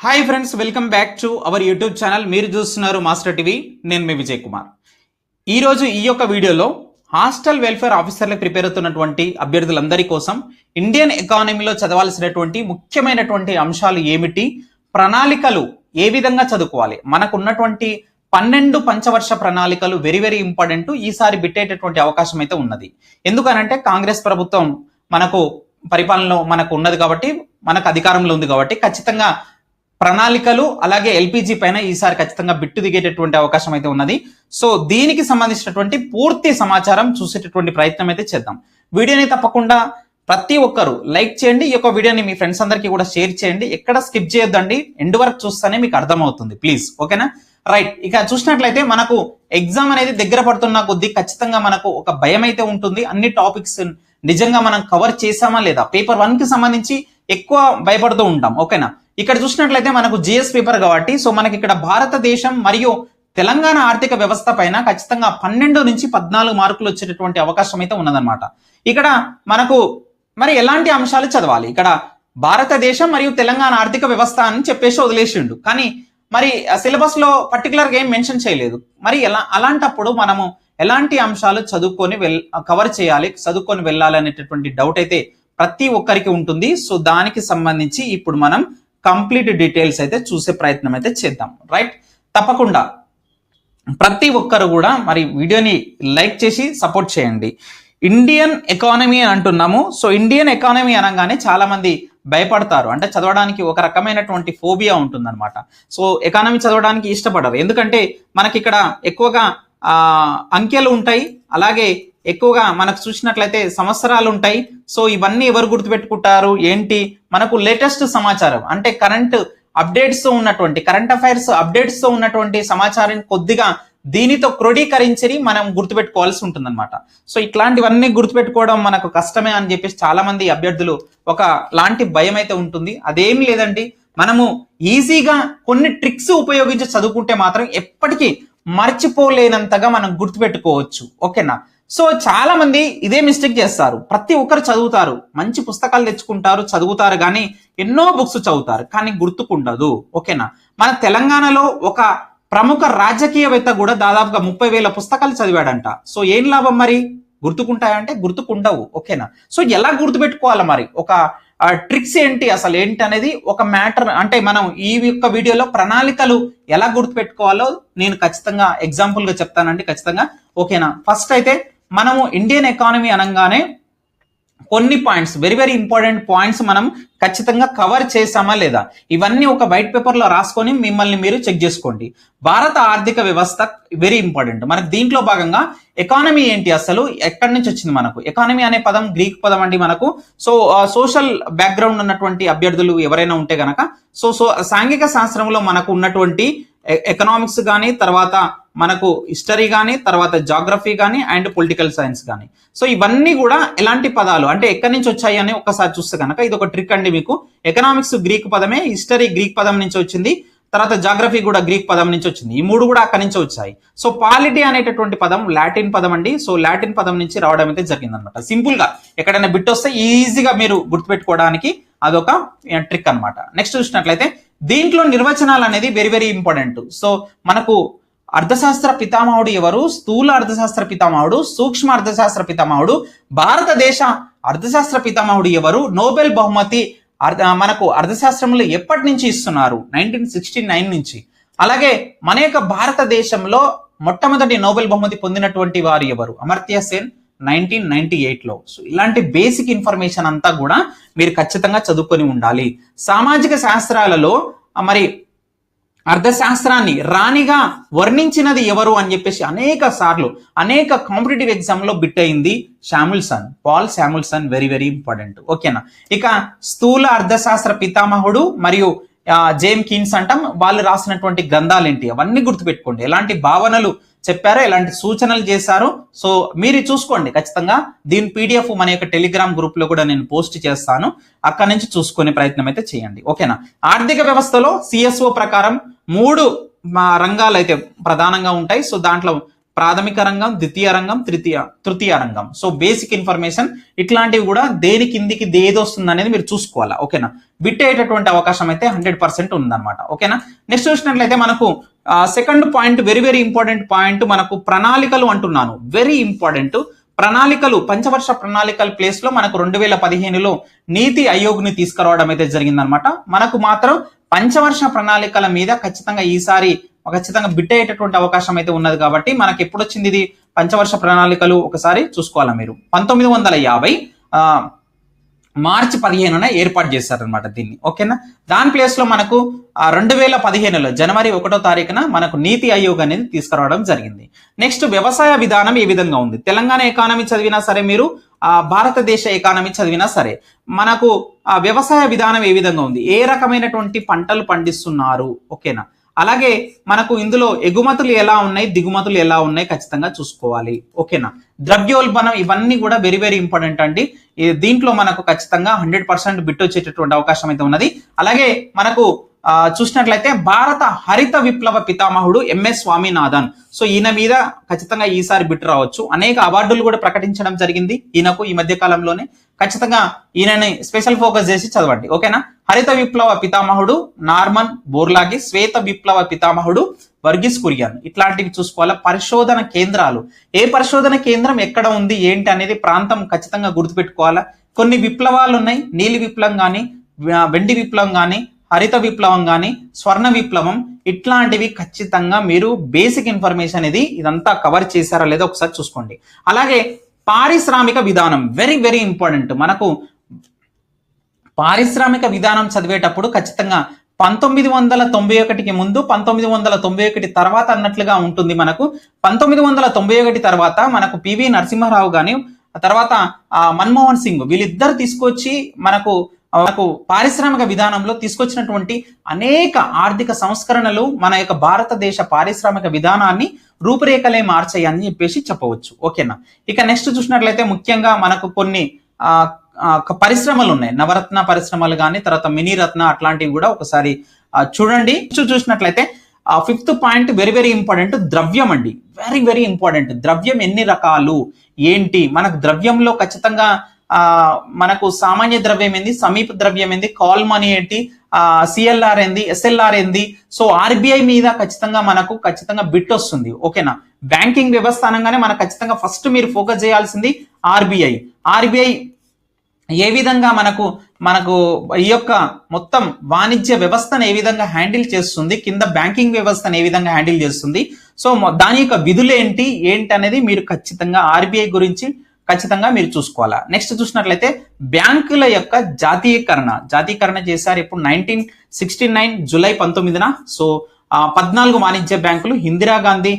Hi friends welcome back to our YouTube channel మీరు చూస్తున్నారు master TV నేను మీ విజయ్ కుమార్ ఈరోజు ఈ యొక్క వీడియోలో హాస్టల్ వెల్ఫేర్ ఆఫీసర్లకు ప్రిపేర్ అవుతున్నటువంటి అభ్యర్థులందరి కోసం ఇండియన్ ఎకానమీలో చదవాల్సినటువంటి ముఖ్యమైనటువంటి అంశాలు ఏమిటి? ప్రణాళికలు ఏ విధంగా చదువుకోవాలి? మనకు ఉన్నటువంటి పన్నెండు పంచవర్ష ప్రణాళికలు వెరీ వెరీ ఇంపార్టెంట్ ఈసారి బిట్టేటటువంటి అవకాశం అయితే ఉన్నది. ఎందుకనంటే కాంగ్రెస్ ప్రభుత్వం మనకు పరిపాలనలో మనకు ఉన్నది కాబట్టి మనకు అధికారంలో ఉంది కాబట్టి ఖచ్చితంగా ప్రణాళికలు అలాగే ఎల్పిజి పైన ఈసారి ఖచ్చితంగా బిట్టు దిగేటటువంటి అవకాశం అయితే ఉన్నది. సో దీనికి సంబంధించినటువంటి పూర్తి సమాచారం చూసేటటువంటి ప్రయత్నం అయితే చేద్దాం. వీడియోని తప్పకుండా ప్రతి ఒక్కరు లైక్ చేయండి. ఈ యొక్క వీడియోని మీ ఫ్రెండ్స్ అందరికీ కూడా షేర్ చేయండి. ఎక్కడ స్కిప్ చేయొద్దండి. ఎండ్ వరకు చూస్తేనే మీకు అర్థమవుతుంది. ప్లీజ్. ఓకేనా? రైట్. ఇక చూసినట్లయితే మనకు ఎగ్జామ్ అనేది దగ్గర పడుతున్న కొద్దీ ఖచ్చితంగా మనకు ఒక భయం అయితే ఉంటుంది. అన్ని టాపిక్స్ నిజంగా మనం కవర్ చేసామా లేదా? పేపర్ వన్కి సంబంధించి ఎక్కువ భయపడుతూ ఉంటాం. ఓకేనా? ఇక్కడ చూసినట్లయితే మనకు జిఎస్ పేపర్ కాబట్టి సో మనకి ఇక్కడ భారతదేశం మరియు తెలంగాణ ఆర్థిక వ్యవస్థ పైన ఖచ్చితంగా పన్నెండు నుంచి పద్నాలుగు మార్కులు వచ్చేటటువంటి అవకాశం అయితే ఉన్నదన్నమాట. ఇక్కడ మనకు మరి ఎలాంటి అంశాలు చదవాలి? ఇక్కడ భారతదేశం మరియు తెలంగాణ ఆర్థిక వ్యవస్థ అని చెప్పేసి వదిలేసిండు. కానీ మరి సిలబస్లో పర్టికులర్గా ఏం మెన్షన్ చేయలేదు. మరి ఎలా అలాంటప్పుడు మనము ఎలాంటి అంశాలు చదువుకొని వెల్ కవర్ చేయాలి చదువుకొని వెళ్ళాలి అనేటటువంటి డౌట్ అయితే ప్రతి ఒక్కరికి ఉంటుంది. సో దానికి సంబంధించి ఇప్పుడు మనం కంప్లీట్ డీటెయిల్స్ అయితే చూసే ప్రయత్నం అయితే చేద్దాం. రైట్ తప్పకుండా. ప్రతి ఒక్కరు కూడా మరి వీడియోని లైక్ చేసి సపోర్ట్ చేయండి. ఇండియన్ ఎకానమీ అని అంటున్నాము. సో ఇండియన్ ఎకానమీ అనగానే చాలామంది భయపడతారు. అంటే చదవడానికి ఒక రకమైనటువంటి ఫోబియా ఉంటుందన్నమాట. సో ఎకానమీ చదవడానికి ఇష్టపడరు. ఎందుకంటే మనకి ఇక్కడ ఎక్కువగా అంకెలు ఉంటాయి. అలాగే ఎక్కువగా మనకు చూసినట్లయితే సంవత్సరాలు ఉంటాయి. సో ఇవన్నీ ఎవరు గుర్తుపెట్టుకుంటారు? ఏంటి? మనకు లేటెస్ట్ సమాచారం. అంటే కరెంట్ అప్డేట్స్తో ఉన్నటువంటి కరెంట్ అఫైర్స్ అప్డేట్స్తో ఉన్నటువంటి సమాచారాన్ని కొద్దిగా దీనితో క్రోడీకరించని మనం గుర్తుపెట్టుకోవాల్సి ఉంటుందన్నమాట. సో ఇట్లాంటివన్నీ గుర్తుపెట్టుకోవడం మనకు కష్టమే అని చెప్పేసి చాలా మంది అభ్యర్థులు ఒక లాంటి భయం అయితే ఉంటుంది. అదేమి లేదండి. మనము ఈజీగా కొన్ని ట్రిక్స్ ఉపయోగించి చదువుకుంటే మాత్రం ఎప్పటికీ మర్చిపోలేనంతగా మనం గుర్తుపెట్టుకోవచ్చు. ఓకేనా? సో చాలా మంది ఇదే మిస్టేక్ చేస్తారు. ప్రతి ఒక్కరు చదువుతారు. మంచి పుస్తకాలు తెచ్చుకుంటారు చదువుతారు కానీ ఎన్నో బుక్స్ చదువుతారు. కానీ గుర్తుకుండదు. ఓకేనా? మన తెలంగాణలో ఒక ప్రముఖ రాజకీయవేత్త కూడా దాదాపుగా ముప్పై వేల పుస్తకాలు చదివాడంట. సో ఏం లాభం మరి? గుర్తుకుంటాయంటే గుర్తుకుండవు. ఓకేనా? సో ఎలా గుర్తుపెట్టుకోవాలి మరి? ఒక ట్రిక్స్ ఏంటి అసలు? ఏంటి అనేది ఒక మ్యాటర్ అంటే మనం ఈ యొక్క వీడియోలో ప్రణాళికలు ఎలా గుర్తుపెట్టుకోవాలో నేను ఖచ్చితంగా ఎగ్జాంపుల్గా చెప్తానండి ఖచ్చితంగా. ఓకేనా? ఫస్ట్ అయితే మనము ఇండియన్ ఎకానమీ అనగానే కొన్ని points very very important points మనం ఖచ్చితంగా కవర్ చేసామా లేదా? ఇవన్నీ ఒక వైట్ పేపర్లో రాసుకొని మిమ్మల్ని మీరు చెక్ చేసుకోండి. భారత ఆర్థిక వ్యవస్థ వెరీ ఇంపార్టెంట్ మనకు దీంట్లో భాగంగా ఎకానమీ ఏంటి అసలు? ఎక్కడి నుంచి వచ్చింది మనకు? ఎకానమీ అనే పదం గ్రీక్ పదం అండి మనకు. సో సోషల్ బ్యాక్గ్రౌండ్ ఉన్నటువంటి అభ్యర్థులు ఎవరైనా ఉంటే గనక సో సో సాంఘిక శాస్త్రంలో మనకు ఉన్నటువంటి ఎకనామిక్స్ కానీ తర్వాత మనకు హిస్టరీ కానీ తర్వాత జాగ్రఫీ కానీ అండ్ పొలిటికల్ సైన్స్ కానీ సో ఇవన్నీ కూడా ఎలాంటి పదాలు? అంటే ఎక్కడి నుంచి వచ్చాయి అని ఒకసారి చూస్తే కనుక ఇది ఒక ట్రిక్ అండి మీకు. ఎకనామిక్స్ గ్రీక్ పదమే హిస్టరీ గ్రీక్ పదం నుంచి వచ్చింది. తర్వాత జాగ్రఫీ కూడా గ్రీక్ పదం నుంచి వచ్చింది. ఈ మూడు కూడా అక్కడి నుంచి వచ్చాయి. సో పాలిటీ అనేటటువంటి పదం లాటిన్ పదం అండి. సో లాటిన్ పదం నుంచి రావడం అయితే జరిగింది అనమాట సింపుల్గా ఎక్కడైనా బిట్ వస్తే ఈజీగా మీరు గుర్తుపెట్టుకోవడానికి అదొక ట్రిక్ అన్నమాట. నెక్స్ట్ చూసినట్లయితే దీంట్లో నిర్వచనాలు అనేది వెరీ వెరీ ఇంపార్టెంట్ సో మనకు అర్థశాస్త్ర పితామహుడు ఎవరు? స్థూల అర్థశాస్త్ర పితామహుడు సూక్ష్మ అర్థశాస్త్ర పితామహుడు భారతదేశ అర్థశాస్త్ర పితామహుడు ఎవరు? నోబెల్ బహుమతి అర్థ మనకు అర్థశాస్త్రంలో ఎప్పటి నుంచి ఇస్తున్నారు? నైన్టీన్ సిక్స్టీ నైన్ నుంచి. అలాగే మన యొక్క భారతదేశంలో మొట్టమొదటి నోబెల్ బహుమతి పొందినటువంటి వారు ఎవరు? అమర్త్య సేన్. నైన్టీన్ నైన్టీ ఎయిట్లో. సో ఇలాంటి బేసిక్ ఇన్ఫర్మేషన్ అంతా కూడా మీరు ఖచ్చితంగా చదువుకొని ఉండాలి. సామాజిక శాస్త్రాలలో మరి అర్థశాస్త్రాన్ని రాణిగా వర్ణించినది ఎవరు అని చెప్పేసి అనేక సార్లు అనేక కాంపిటేటివ్ ఎగ్జామ్లో బిట్ అయింది Samuelson Paul Samuelson very very important ఓకేనా ఇక స్థూల అర్థశాస్త్ర పితామహుడు మరియు జేమ్ కీన్స్ అంటాం వాళ్ళు రాసినటువంటి గ్రంథాలు ఏంటి అవన్నీ గుర్తుపెట్టుకోండి. ఎలాంటి భావనలు చెప్పారో ఎలాంటి సూచనలు చేశారు. సో మీరు చూసుకోండి. ఖచ్చితంగా దీని పీడిఎఫ్ మన యొక్క టెలిగ్రామ్ గ్రూప్లో కూడా నేను పోస్ట్ చేస్తాను. అక్కడ నుంచి చూసుకునే ప్రయత్నం అయితే చేయండి. ఓకేనా? ఆర్థిక వ్యవస్థలో సిఎస్ఓ ప్రకారం మూడు మా రంగాలు అయితే ప్రధానంగా ఉంటాయి. సో దాంట్లో ప్రాథమిక రంగం ద్వితీయ రంగం తృతీయ తృతీయ రంగం. సో బేసిక్ ఇన్ఫర్మేషన్ ఇట్లాంటివి కూడా దేని కిందికి ఏది వస్తుంది అనేది మీరు చూసుకోవాలా ఓకేనా? బిట్టేటటువంటి అవకాశం అయితే హండ్రెడ్ పర్సెంట్ ఉందన్నమాట ఓకేనా? నెక్స్ట్ చూసినట్లయితే మనకు second point very very important point మనకు ప్రణాళికలు అంటున్నాను. వెరీ ఇంపార్టెంట్ ప్రణాళికలు పంచవర్ష ప్రణాళికల ప్లేస్లో మనకు రెండు వేల పదిహేనులో నీతి ఆయోగ్ని తీసుకురావడం అయితే జరిగిందనమాట మనకు మాత్రం పంచవర్ష ప్రణాళికల మీద ఖచ్చితంగా ఈసారి ఖచ్చితంగా బిట్ అయ్యేటటువంటి అవకాశం అయితే ఉన్నది కాబట్టి మనకి ఎప్పుడు వచ్చింది ఇది? పంచవర్ష ప్రణాళికలు ఒకసారి చూసుకోవాలా మీరు? పంతొమ్మిది వందల యాభై మార్చి పదిహేనున ఏర్పాటు చేశారనమాట దీన్ని. ఓకేనా? దాని ప్లేస్లో మనకు రెండు వేల పదిహేనులో జనవరి ఒకటో తారీఖున మనకు నీతి ఆయోగ్ అనేది తీసుకురావడం జరిగింది. నెక్స్ట్ వ్యవసాయ విధానం ఏ విధంగా ఉంది? తెలంగాణ ఎకానమీ చదివినా సరే మీరు ఆ భారతదేశ ఎకానమీ చదివినా సరే మనకు ఆ వ్యవసాయ విధానం ఏ విధంగా ఉంది? ఏ రకమైనటువంటి పంటలు పండిస్తున్నారు? ఓకేనా? అలాగే మనకు ఇందులో ఎగుమతులు ఎలా ఉన్నాయి దిగుమతులు ఎలా ఉన్నాయి ఖచ్చితంగా చూసుకోవాలి. ఓకేనా? ద్రవ్యోల్బణం ఇవన్నీ కూడా వెరీ వెరీ ఇంపార్టెంట్ అండి. దీంట్లో మనకు ఖచ్చితంగా హండ్రెడ్ పర్సెంట్ బిట్ వచ్చేటటువంటి అవకాశం అయితే ఉన్నది. అలాగే మనకు చూసినట్లయితే భారత హరిత విప్లవ పితామహుడు ఎంఎస్ స్వామినాథన్. సో ఈయన మీద ఖచ్చితంగా ఈసారి బిట్ రావచ్చు. అనేక అవార్డులు కూడా ప్రకటించడం జరిగింది ఈయనకు ఈ మధ్య కాలంలోనే. ఖచ్చితంగా ఈయనని స్పెషల్ ఫోకస్ చేసి చదవండి. ఓకేనా? హరిత విప్లవ పితామహుడు నార్మన్ బోర్లాగి శ్వేత విప్లవ పితామహుడు వర్గీస్ కురియన్. ఇట్లాంటివి చూసుకోవాలా? పరిశోధన కేంద్రాలు. ఏ పరిశోధన కేంద్రం ఎక్కడ ఉంది? ఏంటి అనేది ప్రాంతం ఖచ్చితంగా గుర్తుపెట్టుకోవాలా? కొన్ని విప్లవాలు ఉన్నాయి నీలి విప్లవం కానీ వెండి విప్లవం కానీ హరిత విప్లవం కానీ స్వర్ణ విప్లవం ఇట్లాంటివి ఖచ్చితంగా మీరు బేసిక్ ఇన్ఫర్మేషన్ ఇది ఇదంతా కవర్ చేశారా లేదా ఒకసారి చూసుకోండి. అలాగే పారిశ్రామిక విధానం వెరీ వెరీ ఇంపార్టెంట్ మనకు పారిశ్రామిక విధానం చదివేటప్పుడు ఖచ్చితంగా పంతొమ్మిది వందల తొంభై ఒకటికి ముందు పంతొమ్మిది వందల తొంభై ఒకటి తర్వాత అన్నట్లుగా ఉంటుంది మనకు. పంతొమ్మిది వందల తొంభై ఒకటి తర్వాత మనకు పివి నరసింహారావు కానీ తర్వాత మన్మోహన్ సింగ్ వీళ్ళిద్దరు తీసుకొచ్చి మనకు మనకు పారిశ్రామిక విధానంలో తీసుకొచ్చినటువంటి అనేక ఆర్థిక సంస్కరణలు మన యొక్క భారతదేశ పారిశ్రామిక విధానాన్ని రూపురేఖలే మార్చాయి అని చెప్పేసి చెప్పవచ్చు. ఓకేనా? ఇక నెక్స్ట్ చూసినట్లయితే ముఖ్యంగా మనకు కొన్ని ఆ, పరిశ్రమలు ఉన్నాయి. నవరత్న పరిశ్రమలు కానీ తర్వాత మినీ రత్న అట్లాంటివి కూడా ఒకసారి చూడండి. చూసినట్లయితే fifth point very very important ద్రవ్యం అండి. వెరీ వెరీ ఇంపార్టెంట్ ద్రవ్యం ఎన్ని రకాలు? ఏంటి? మనకు ద్రవ్యంలో ఖచ్చితంగా మనకు సామాన్య ద్రవ్యం ఏంది? సమీప ద్రవ్యం ఏంది? కాల్ మనీ ఏంటి? ఆ సిఎల్ఆర్ ఏంది? ఎస్ఎల్ఆర్ ఏంది? సో ఆర్బీఐ మీద ఖచ్చితంగా మనకు ఖచ్చితంగా బిట్ వస్తుంది. ఓకేనా? బ్యాంకింగ్ వ్యవస్థ అనగానే మనకు ఖచ్చితంగా ఫస్ట్ మీరు ఫోకస్ చేయాల్సింది ఆర్బీఐ ఆర్బీఐ ఏ విధంగా మనకు మనకు ఈ యొక్క మొత్తం వాణిజ్య వ్యవస్థను ఏ విధంగా హ్యాండిల్ చేస్తుంది? కింద బ్యాంకింగ్ వ్యవస్థను ఏ విధంగా హ్యాండిల్ చేస్తుంది? సో దాని యొక్క విధులు ఏంటి? ఏంటి అనేది మీరు ఖచ్చితంగా ఆర్బీఐ గురించి ఖచ్చితంగా మీరు చూసుకోవాలా. నెక్స్ట్ చూసినట్లయితే బ్యాంకుల యొక్క జాతీయకరణ. జాతీయకరణ చేశారు ఇప్పుడు నైన్టీన్ సిక్స్టీ నైన్ జూలై పంతొమ్మిదిన. సో పద్నాలుగు వాణిజ్య బ్యాంకులు ఇందిరాగాంధీ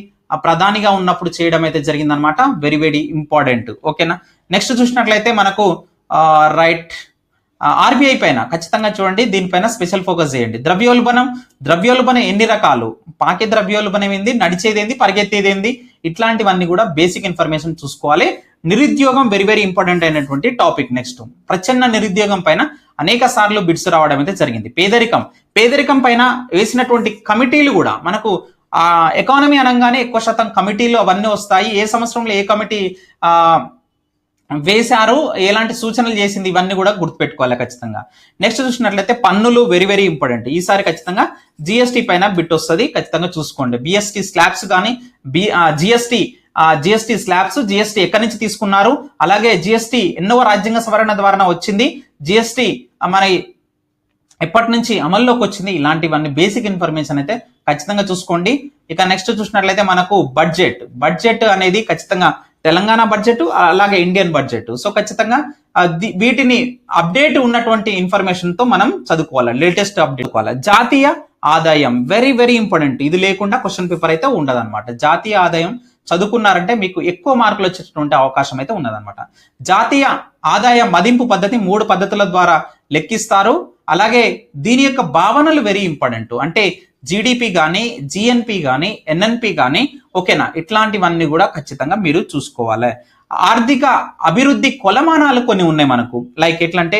ప్రధానిగా ఉన్నప్పుడు చేయడం అయితే జరిగిందనమాట వెరీ వెరీ ఇంపార్టెంట్ ఓకేనా? నెక్స్ట్ చూసినట్లయితే మనకు రైట్ ఆర్బీఐ పైన. ఖచ్చితంగా చూడండి దీనిపైన స్పెషల్ ఫోకస్ చేయండి. ద్రవ్యోల్బణం ద్రవ్యోల్బణం ఎన్ని రకాలు? పాకే ద్రవ్యోల్బణం ఏంది? నడిచేది ఏంది? పరిగెత్తేది ఏంది? ఇట్లాంటివన్నీ కూడా బేసిక్ ఇన్ఫర్మేషన్ చూసుకోవాలి. నిరుద్యోగం వెరీ వెరీ ఇంపార్టెంట్ అయినటువంటి టాపిక్ నెక్స్ట్ ప్రచన్న నిరుద్యోగం పైన అనేక సార్లు బిడ్స్ రావడం అయితే జరిగింది. పేదరికం. పేదరికం పైన వేసినటువంటి కమిటీలు కూడా మనకు ఆ ఎకానమీ అనగానే ఎక్కువ శాతం కమిటీలు అవన్నీ వస్తాయి. ఏ సంవత్సరంలో ఏ కమిటీ ఆ వేశారు ఎలాంటి సూచనలు చేసింది ఇవన్నీ కూడా గుర్తుపెట్టుకోవాలి ఖచ్చితంగా. నెక్స్ట్ చూసినట్లయితే పన్నులు వెరీ వెరీ ఇంపార్టెంట్ ఈసారి ఖచ్చితంగా జిఎస్టీ పైన బిట్ వస్తుంది. ఖచ్చితంగా చూసుకోండి. బిఎస్టీ స్లాబ్స్ కానీ B GST GST slabs GST ఎక్కడి నుంచి తీసుకున్నారు? అలాగే జిఎస్టీ ఎన్నో రాజ్యాంగ సవరణ ద్వారా వచ్చింది. జిఎస్టీ మరి ఎప్పటి నుంచి అమల్లోకి వచ్చింది? ఇలాంటివన్నీ బేసిక్ ఇన్ఫర్మేషన్ అయితే ఖచ్చితంగా చూసుకోండి. ఇక నెక్స్ట్ చూసినట్లయితే మనకు బడ్జెట్ బడ్జెట్ అనేది ఖచ్చితంగా తెలంగాణ బడ్జెట్ అలాగే ఇండియన్ బడ్జెట్ సో ఖచ్చితంగా వీటిని అప్డేట్ ఉన్నటువంటి ఇన్ఫర్మేషన్తో మనం చదువుకోవాలి. లేటెస్ట్ అప్డేట్ చదువుకోవాలి. జాతీయ ఆదాయం వెరీ వెరీ ఇంపార్టెంట్ ఇది లేకుండా క్వశ్చన్ పేపర్ అయితే ఉండదు జాతీయ ఆదాయం చదువుకున్నారంటే మీకు ఎక్కువ మార్కులు వచ్చేటటువంటి అవకాశం అయితే ఉన్నదన్నమాట. జాతీయ ఆదాయ మదింపు పద్ధతి మూడు పద్ధతుల ద్వారా లెక్కిస్తారు. అలాగే దీని యొక్క భావనలు వెరీ ఇంపార్టెంట్ అంటే జీడిపి కానీ జిఎన్పి కానీ ఎన్ఎన్పి కానీ ఓకేనా? ఇట్లాంటివన్నీ కూడా ఖచ్చితంగా మీరు చూసుకోవాలి. ఆర్థిక అభివృద్ధి కొలమానాలు కొన్ని ఉన్నాయి మనకు. లైక్ ఎట్లంటే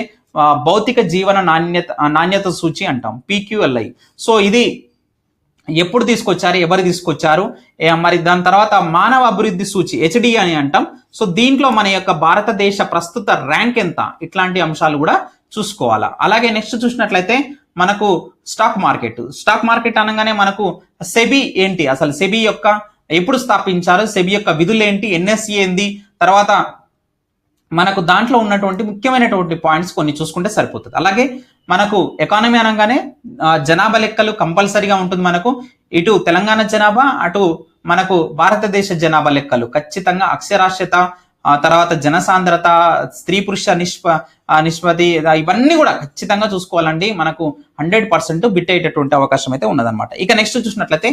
భౌతిక జీవన నాణ్యత నాణ్యత సూచి అంటాం. పీక్యూఎల్ఐ సో ఇది ఎప్పుడు తీసుకొచ్చారు ఎవరు తీసుకొచ్చారు? మరి దాని తర్వాత మానవ అభివృద్ధి సూచి హెచ్డి అని అంటాం. సో దీంట్లో మన యొక్క భారతదేశ ప్రస్తుత ర్యాంక్ ఎంత? ఇట్లాంటి అంశాలు కూడా చూసుకోవాలా. అలాగే నెక్స్ట్ చూసినట్లయితే మనకు స్టాక్ మార్కెట్. స్టాక్ మార్కెట్ అనగానే మనకు సెబీ ఏంటి? అసలు సెబీ యొక్క ఎప్పుడు స్థాపించారు? సెబీ యొక్క విధులు ఏంటి? ఎన్ఎస్సి ఏంది? తర్వాత మనకు దాంట్లో ఉన్నటువంటి ముఖ్యమైనటువంటి పాయింట్స్ కొన్ని చూసుకుంటే సరిపోతుంది. అలాగే మనకు ఎకానమీ అనగానే జనాభా లెక్కలు కంపల్సరీగా ఉంటుంది మనకు. ఇటు తెలంగాణ జనాభా అటు మనకు భారతదేశ జనాభా లెక్కలు. ఖచ్చితంగా అక్షరాస్యత తర్వాత జనసాంద్రత స్త్రీ పురుష నిష్ప నిష్పతి నిష్పత్తి ఇవన్నీ కూడా ఖచ్చితంగా చూసుకోవాలండి. మనకు హండ్రెడ్ పర్సెంట్ బిట్ అయ్యేటటువంటి అవకాశం అయితే ఉన్నదన్నమాట. ఇక నెక్స్ట్ చూసినట్లయితే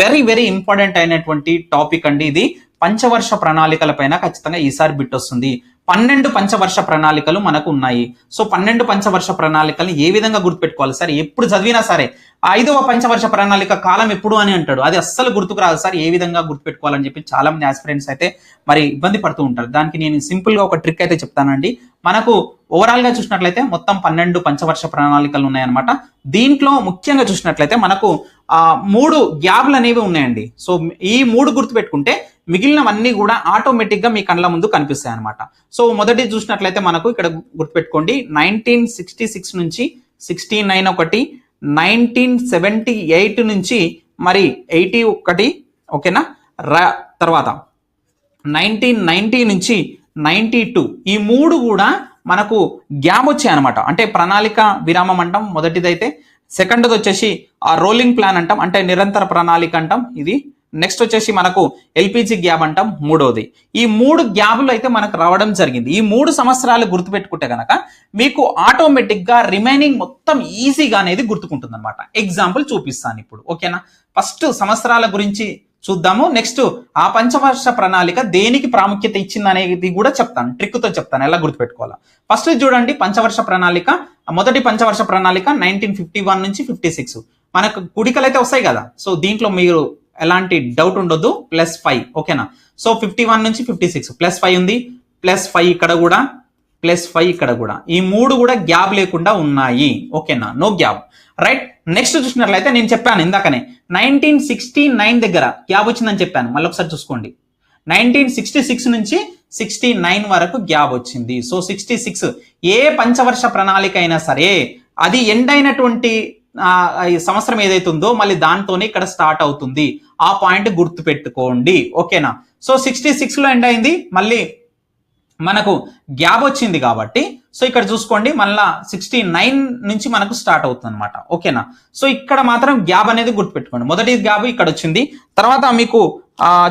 వెరీ వెరీ ఇంపార్టెంట్ అయినటువంటి టాపిక్ అండి ఇది. పంచవర్ష ప్రణాళికల పైన ఖచ్చితంగా ఈసారి బిట్ వస్తుంది. పన్నెండు పంచవర్ష ప్రణాళికలు మనకు ఉన్నాయి. సో పన్నెండు పంచవర్ష ప్రణాళికలు ఏ విధంగా గుర్తుపెట్టుకోవాలి సార్? ఎప్పుడు చదివినా సరే ఐదవ పంచవర్ష ప్రణాళిక కాలం ఎప్పుడు అని అంటాడు. అది అస్సలు గుర్తుకు రాదు సార్ ఏ విధంగా గుర్తుపెట్టుకోవాలని చెప్పి చాలా మంది ఆస్పిరెంట్స్ అయితే మరి ఇబ్బంది పడుతూ ఉంటారు. దానికి నేను సింపుల్గా ఒక ట్రిక్ అయితే చెప్తానండి. మనకు ఓవరాల్గా చూసినట్లయితే మొత్తం పన్నెండు పంచవర్ష ప్రణాళికలు ఉన్నాయన్నమాట. దీంట్లో ముఖ్యంగా చూసినట్లయితే మనకు ఆ మూడు గ్యాప్లు అనేవి ఉన్నాయండి. సో ఈ మూడు గుర్తుపెట్టుకుంటే మిగిలినవన్నీ కూడా ఆటోమేటిక్గా మీ కళ్ళ ముందు కనిపిస్తాయి అనమాట సో మొదటి చూసినట్లయితే మనకు ఇక్కడ గుర్తుపెట్టుకోండి. నైన్టీన్ సిక్స్టీ సిక్స్ నుంచి సిక్స్టీ నైన్ ఒకటి నైన్టీన్ సెవెంటీ ఎయిట్ నుంచి మరి ఎయిటీ ఒకటి ఓకేనా? రా తర్వాత. నైన్టీన్ నైన్టీ నుంచి నైంటీ టూ. ఈ మూడు కూడా మనకు గ్యాప్ వచ్చాయి అనమాట అంటే ప్రణాళిక విరామం అంటాం మొదటిదైతే. సెకండ్ది వచ్చేసి ఆ రోలింగ్ ప్లాన్ అంటాం అంటే నిరంతర ప్రణాళిక అంటాం. ఇది నెక్స్ట్ వచ్చేసి మనకు ఎల్పిజి గ్యాబ్ అంటాం మూడోది. ఈ మూడు గ్యాప్లు అయితే మనకు రావడం జరిగింది. ఈ మూడు సంవత్సరాలు గుర్తుపెట్టుకుంటే కనుక మీకు ఆటోమేటిక్గా రిమైనింగ్ మొత్తం ఈజీగా అనేది గుర్తుకుంటుంది అనమాట ఎగ్జాంపుల్ చూపిస్తాను ఇప్పుడు. ఓకేనా ఫస్ట్ సంవత్సరాల గురించి చూద్దాము. నెక్స్ట్ ఆ పంచవర్ష ప్రణాళిక దేనికి ప్రాముఖ్యత ఇచ్చింది అనేది కూడా చెప్తాను. ట్రిక్తో చెప్తాను. ఎలా గుర్తుపెట్టుకోవాలా. ఫస్ట్ చూడండి పంచవర్ష ప్రణాళిక. మొదటి పంచవర్ష ప్రణాళిక నైన్టీన్ ఫిఫ్టీ వన్ నుంచి ఫిఫ్టీ సిక్స్ మనకు కుడికలు అయితే వస్తాయి కదా. సో దీంట్లో మీరు ఎలాంటి డౌట్ ఉండొద్దు ప్లస్ ఫైవ్ ఓకేనా సో ఫిఫ్టీ వన్ నుంచి ఫిఫ్టీ సిక్స్ ప్లస్ ఫైవ్ ఉంది ప్లస్ ఫైవ్ ఇక్కడ కూడా ప్లస్ ఫైవ్ ఇక్కడ కూడా. ఈ మూడు కూడా గ్యాప్ లేకుండా ఉన్నాయి ఓకేనా నో? గ్యాప్ రైట్ నెక్స్ట్ చూసినట్లయితే నేను చెప్పాను ఇందాకనే. నైన్టీన్ సిక్స్టీ నైన్ దగ్గర గ్యాప్ వచ్చిందని చెప్పాను. మళ్ళీ ఒకసారి చూసుకోండి. నైన్టీన్ సిక్స్టీ సిక్స్ నుంచి సిక్స్టీ నైన్ వరకు గ్యాప్ వచ్చింది. సో సిక్స్టీ సిక్స్ ఏ పంచవర్ష ప్రణాళిక అయినా సరే అది ఎండ్ అయినటువంటి సంవత్సరం ఏదైతే ఉందో మళ్ళీ దాంతోనే ఇక్కడ స్టార్ట్ అవుతుంది. ఆ పాయింట్ గుర్తు పెట్టుకోండి ఓకేనా? సో సిక్స్టీ సిక్స్లో ఎండ్ అయింది. మళ్ళీ మనకు గ్యాప్ వచ్చింది కాబట్టి సో ఇక్కడ చూసుకోండి. మళ్ళా సిక్స్టీ నైన్ నుంచి మనకు స్టార్ట్ అవుతుంది అనమాట ఓకేనా? సో ఇక్కడ మాత్రం గ్యాప్ అనేది గుర్తుపెట్టుకోండి. మొదటి గ్యాప్ ఇక్కడ వచ్చింది. తర్వాత మీకు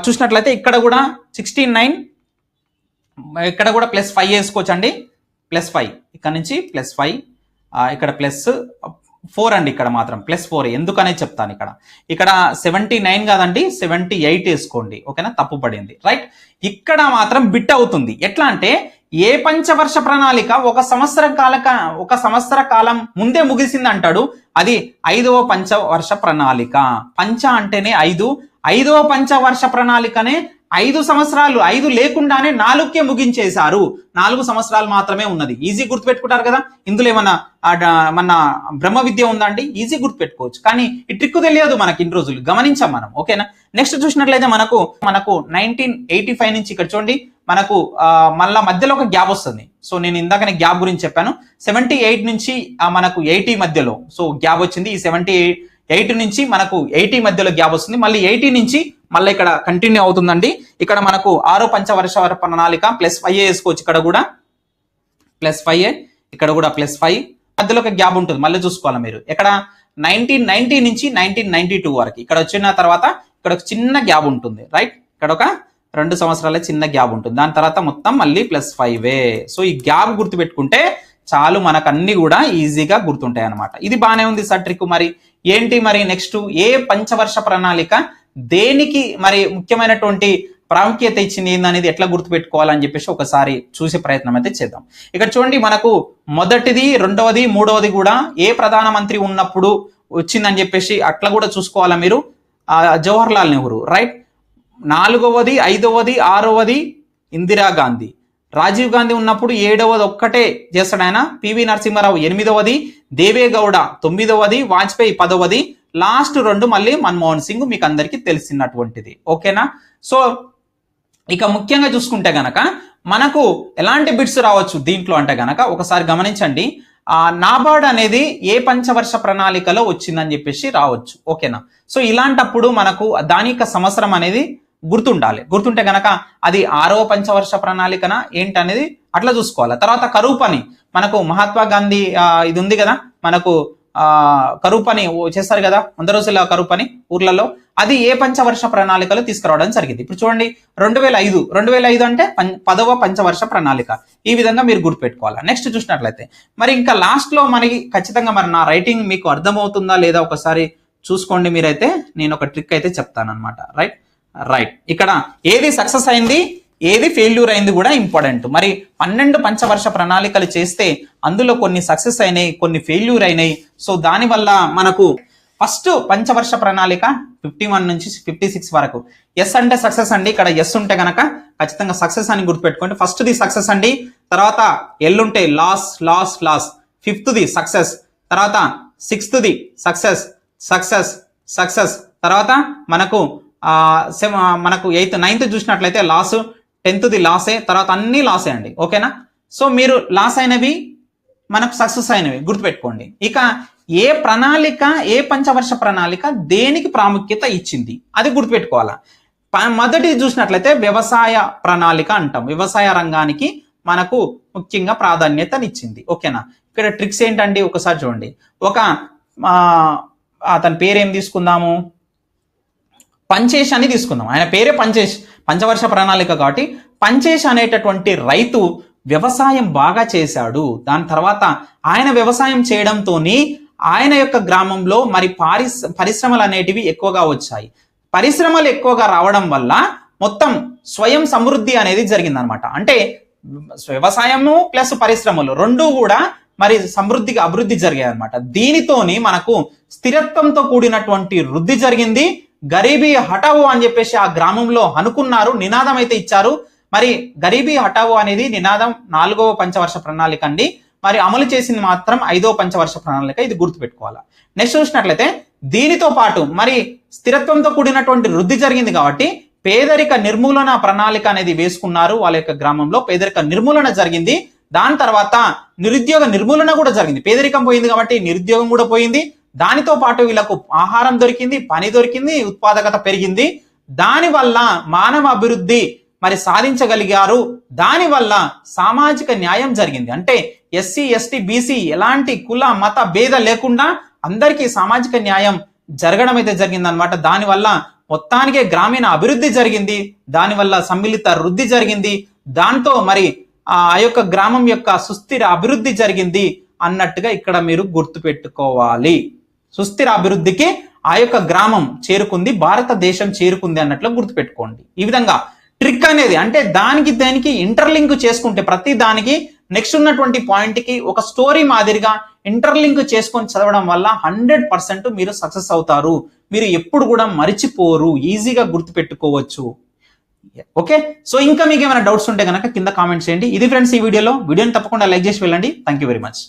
చూసినట్లయితే ఇక్కడ కూడా సిక్స్టీ నైన్ ఇక్కడ కూడా ప్లస్ ఫైవ్ వేసుకోవచ్చండి. ప్లస్ ఫైవ్ ఇక్కడ నుంచి ప్లస్ ఫైవ్ ఇక్కడ ప్లస్ ఫోర్ అండి ఇక్కడ మాత్రం ప్లస్ ఫోర్ ఎందుకనే చెప్తాను ఇక్కడ. ఇక్కడ సెవెంటీ నైన్ కాదండి సెవెంటీ ఎయిట్ వేసుకోండి ఓకేనా? తప్పు పడింది. రైట్? ఇక్కడ మాత్రం బిట్ అవుతుంది. ఎట్లా అంటే ఏ పంచవర్ష ప్రణాళిక ఒక సంవత్సర కాలక ఒక సంవత్సర కాలం ముందే ముగిసింది అంటాడు అది ఐదవ పంచవర్ష ప్రణాళిక. పంచ అంటేనే ఐదు. ఐదవ పంచవర్ష ప్రణాళికనే ఐదు సంవత్సరాలు ఐదు లేకుండానే నాలుగుకే ముగించేశారు. నాలుగు సంవత్సరాలు మాత్రమే ఉన్నది. ఈజీ గుర్తుపెట్టుకుంటారు కదా? ఇందులో ఏమన్నా మన బ్రహ్మ విద్య ఉందండి ఈజీ గుర్తుపెట్టుకోవచ్చు. కానీ ఈ ట్రిక్ తెలియదు మనకి ఇన్ని రోజులు. గమనించాం మనం. ఓకేనా? నెక్స్ట్ చూసినట్లయితే మనకు మనకు నైన్టీన్ ఎయిటీ ఫైవ్ నుంచి ఇక్కడ చూడండి. మనకు మళ్ళా మధ్యలో ఒక గ్యాప్ వస్తుంది. సో నేను ఇందాకనే గ్యాప్ గురించి చెప్పాను. సెవెంటీ ఎయిట్ నుంచి మనకు ఎయిటీ మధ్యలో. సో గ్యాప్ వచ్చింది. ఈ సెవెంటీ ఎయిట్ నుంచి మనకు ఎయిటీ మధ్యలో గ్యాప్ వస్తుంది. మళ్ళీ ఎయిటీ నుంచి మళ్ళీ ఇక్కడ కంటిన్యూ అవుతుందండి. ఇక్కడ మనకు ఆరో పంచవర్ష ప్రణాళిక ప్లస్ ఫైవ్ వేసుకోవచ్చు. ఇక్కడ కూడా ప్లస్ ఫైవ్ ఇక్కడ కూడా ప్లస్ ఫైవ్. మధ్యలో ఒక గ్యాప్ ఉంటుంది మళ్ళీ చూసుకోవాలి మీరు? ఇక్కడ నైన్టీన్ నైన్టీ నుంచి నైన్టీన్ నైన్టీ టూ వరకు. ఇక్కడ వచ్చిన తర్వాత ఇక్కడ ఒక చిన్న గ్యాప్ ఉంటుంది రైట్? ఇక్కడ ఒక రెండు సంవత్సరాల చిన్న గ్యాప్ ఉంటుంది. దాని తర్వాత మొత్తం మళ్ళీ ప్లస్ ఫైవే సో ఈ గ్యాప్ గుర్తుపెట్టుకుంటే చాలు మనకు అన్ని కూడా ఈజీగా గుర్తుంటాయి అనమాట ఇది బాగానే ఉంది సార్ ట్రిక్ మరి. ఏంటి మరి నెక్స్ట్ ఏ పంచవర్ష ప్రణాళిక? దేనికి మరి ముఖ్యమైనటువంటి ప్రాముఖ్యత ఇచ్చింది ఏందనేది ఎట్లా గుర్తుపెట్టుకోవాలని చెప్పేసి ఒకసారి చూసే ప్రయత్నం అయితే చేద్దాం. ఇక్కడ చూడండి మనకు మొదటిది రెండవది మూడవది కూడా ఏ ప్రధానమంత్రి ఉన్నప్పుడు వచ్చిందని చెప్పేసి అట్లా కూడా చూసుకోవాలా మీరు? జవహర్లాల్ జవహర్ లాల్ నెహ్రూ రైట్ నాలుగవది ఐదవది ఆరవది ఇందిరాగాంధీ రాజీవ్ గాంధీ ఉన్నప్పుడు ఏడవది ఒక్కటే చేస్తాడు ఆయన. పివి నరసింహారావు ఎనిమిదవది దేవేగౌడ తొమ్మిదవది వాజ్పేయి పదవది లాస్ట్ రెండు మళ్ళీ మన్మోహన్ సింగ్ మీకు అందరికీ తెలిసినటువంటిది. ఓకేనా? సో ఇక ముఖ్యంగా చూసుకుంటే గనక మనకు ఎలాంటి బిట్స్ రావచ్చు దీంట్లో అంటే గనక ఒకసారి గమనించండి. నాబార్డ్ అనేది ఏ పంచవర్ష ప్రణాళికలో వచ్చిందని చెప్పేసి రావచ్చు. ఓకేనా? సో ఇలాంటప్పుడు మనకు దాని యొక్క సంవత్సరం అనేది గుర్తుండాలి. గుర్తుంటే గనక అది ఆరవ పంచవర్ష ప్రణాళికనా ఏంటనేది అట్లా చూసుకోవాలి. తర్వాత కరువు పని మనకు మహాత్మా గాంధీ ఇది ఉంది కదా? మనకు కరువు పని చేస్తారు కదా? వంద రోజుల కరువు పని ఊర్లలో. అది ఏ పంచవర్ష ప్రణాళికలో తీసుకురావడం జరిగింది. ఇప్పుడు చూడండి రెండు వేల ఐదు రెండు వేల ఐదు అంటే పం- పదవ పంచవర్ష ప్రణాళిక. ఈ విధంగా మీరు గుర్తుపెట్టుకోవాలి? నెక్స్ట్ చూసినట్లయితే. మరి ఇంకా లాస్ట్లో మనకి ఖచ్చితంగా మరి నా రైటింగ్ మీకు అర్థమవుతుందా లేదా ఒకసారి చూసుకోండి మీరైతే. నేను ఒక ట్రిక్ అయితే చెప్తానమాట రైట్ రైట్ ఇక్కడ ఏది సక్సెస్ అయింది ఏది ఫెయిల్యూర్ అయింది కూడా ఇంపార్టెంట్ మరి పన్నెండు పంచవర్ష ప్రణాళికలు చేస్తే అందులో కొన్ని సక్సెస్ అయినాయి కొన్ని ఫెయిల్యూర్ అయినాయి. సో దానివల్ల మనకు ఫస్ట్ పంచవర్ష ప్రణాళిక ఫిఫ్టీ వన్ నుంచి ఫిఫ్టీ సిక్స్ వరకు. ఎస్ అంటే సక్సెస్ అండి. ఇక్కడ ఎస్ ఉంటే కనుక ఖచ్చితంగా సక్సెస్ అని గుర్తుపెట్టుకోండి. ఫస్ట్ ది సక్సెస్ అండి. తర్వాత ఎల్ ఉంటే loss loss loss fifth the success తర్వాత sixth the success success success తర్వాత మనకు మనకు ఎయిత్ నైన్త్ చూసినట్లయితే లాస్ టెన్త్ ది లాసే తర్వాత అన్ని లాసే అండి. ఓకేనా సో మీరు లాస్ అయినవి మనకు సక్సెస్ అయినవి గుర్తుపెట్టుకోండి. ఇక ఏ ప్రణాళిక ఏ పంచవర్ష ప్రణాళిక దేనికి ప్రాముఖ్యత ఇచ్చింది? అది గుర్తుపెట్టుకోవాలా. ప- మొదటిది చూసినట్లయితే వ్యవసాయ ప్రణాళిక అంటాం. వ్యవసాయ రంగానికి మనకు ముఖ్యంగా ప్రాధాన్యతనిచ్చింది. ఓకేనా? ఇక్కడ ట్రిక్స్ ఏంటండి? ఒకసారి చూడండి. ఒక అతని పేరేం తీసుకుందాము? పంచేష్ అని తీసుకుందాం. ఆయన పేరే పంచేష్ పంచవర్ష ప్రణాళిక కాబట్టి పంచేష్ అనేటటువంటి రైతు వ్యవసాయం బాగా చేశాడు. దాని తర్వాత ఆయన వ్యవసాయం చేయడంతోని ఆయన యొక్క గ్రామంలో మరి పారిస్ పరిశ్రమలు అనేటివి ఎక్కువగా వచ్చాయి. పరిశ్రమలు ఎక్కువగా రావడం వల్ల మొత్తం స్వయం సమృద్ధి అనేది జరిగిందనమాట అంటే వ్యవసాయము ప్లస్ పరిశ్రమలు రెండూ కూడా మరి సమృద్ధిగా అభివృద్ధి జరిగాయి అనమాట దీనితోని మనకు స్థిరత్వంతో కూడినటువంటి వృద్ధి జరిగింది. గరీబీ హఠావు అని చెప్పేసి ఆ గ్రామంలో అనుకున్నారు నినాదం అయితే ఇచ్చారు. మరి గరీబీ హటావు అనేది నినాదం నాలుగవ పంచవర్ష ప్రణాళిక అండి. మరి అమలు చేసింది మాత్రం ఐదో పంచవర్ష ప్రణాళిక ఇది గుర్తుపెట్టుకోవాలి. నెక్స్ట్ చూసినట్లయితే దీనితో పాటు మరి స్థిరత్వంతో కూడినటువంటి వృద్ధి జరిగింది కాబట్టి పేదరిక నిర్మూలన ప్రణాళిక అనేది వేసుకున్నారు వాళ్ళ యొక్క గ్రామంలో. పేదరిక నిర్మూలన జరిగింది. దాని తర్వాత నిరుద్యోగ నిర్మూలన కూడా జరిగింది. పేదరికం పోయింది కాబట్టి నిరుద్యోగం కూడా పోయింది. దానితో పాటు వీళ్ళకు ఆహారం దొరికింది పని దొరికింది ఉత్పాదకత పెరిగింది. దానివల్ల మానవ అభివృద్ధి మరి సాధించగలిగారు. దానివల్ల సామాజిక న్యాయం జరిగింది. అంటే ఎస్సీ ఎస్టీ బీసీ ఎలాంటి కుల మత భేద లేకుండా అందరికీ సామాజిక న్యాయం జరగడం అయితే జరిగింది అనమాట దానివల్ల మొత్తానికే గ్రామీణ అభివృద్ధి జరిగింది. దానివల్ల సమ్మిళిత వృద్ధి జరిగింది. దాంతో మరి ఆ యొక్క గ్రామం యొక్క సుస్థిర అభివృద్ధి జరిగింది అన్నట్టుగా ఇక్కడ మీరు గుర్తుపెట్టుకోవాలి. సుస్థిర అభివృద్ధికి ఆ యొక్క గ్రామం చేరుకుంది భారతదేశం చేరుకుంది అన్నట్లు గుర్తుపెట్టుకోండి. ఈ విధంగా ట్రిక్ అనేది అంటే దానికి దానికి ఇంటర్లింక్ చేసుకుంటే ప్రతి దానికి నెక్స్ట్ ఉన్నటువంటి పాయింట్కి ఒక స్టోరీ మాదిరిగా ఇంటర్లింక్ చేసుకొని చదవడం వల్ల హండ్రెడ్ పర్సెంట్ మీరు సక్సెస్ అవుతారు. మీరు ఎప్పుడు కూడా మరిచిపోరు. ఈజీగా గుర్తుపెట్టుకోవచ్చు. ఓకే సో ఇంకా మీకు ఏమైనా డౌట్స్ ఉంటే కనుక కింద కామెంట్ చేయండి. ఇది ఫ్రెండ్స్ ఈ వీడియోలో. వీడియోని తప్పకుండా లైక్ చేసి వెళ్ళండి. Thank you very much